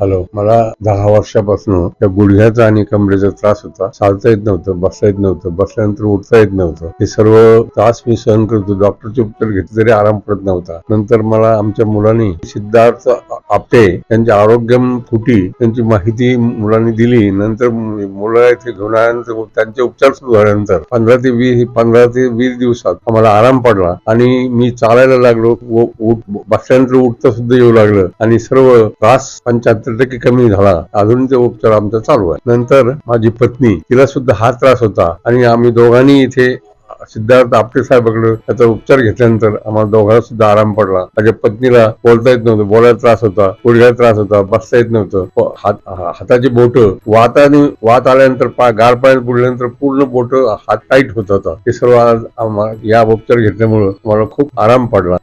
Hello मला दहा वर्षापासून त्या गुडघ्याचा आणि कमरेचा त्रास होता. चालता येत नव्हतं बसता येत नव्हतं बसल्यानंतर उठता येत नव्हतं. हे सर्व त्रास मी सहन करतो. डॉक्टरचे उपचार घेतले तरी आराम पडत नव्हता. नंतर मला आमच्या मुलांनी सिद्धार्थ आपटे त्यांचे आरोग्यम फुटी त्यांची माहिती मुलांनी दिली. नंतर मुलं इथे घेऊन आल्यानंतर त्यांचे उपचार सुरू झाल्यानंतर पंधरा ते वीस पंधरा ते वीस दिवसात आम्हाला आराम पडला आणि मी चालायला लागलो. व उठ- बसल्यानंतर उठता सुद्धा येऊ लागलं आणि सर्व त्रास सत्तर टक्के कमी झाला. अजून ते उपचार आमचा चालू आहे. नंतर माझी पत्नी तिला सुद्धा हा त्रास होता. आणि आम्ही दोघांनी इथे सिद्धार्थ आपटे साहेबाकडे त्याचा उपचार घेतल्यानंतर आम्हाला दोघांना सुद्धा आराम पडला. माझ्या पत्नीला बोलता येत नव्हतं. बोलायला त्रास होता. गुडघ्याला त्रास होता. बसता येत नव्हतं. हात हाताची बोट वाताने वात आल्यानंतर पा गार पाण्यात बुडल्यानंतर पूर्ण बोट हात टाईट होत होता. हे सर्व आज आम्हाला या उपचार घेतल्यामुळं मला खूप आराम पडला.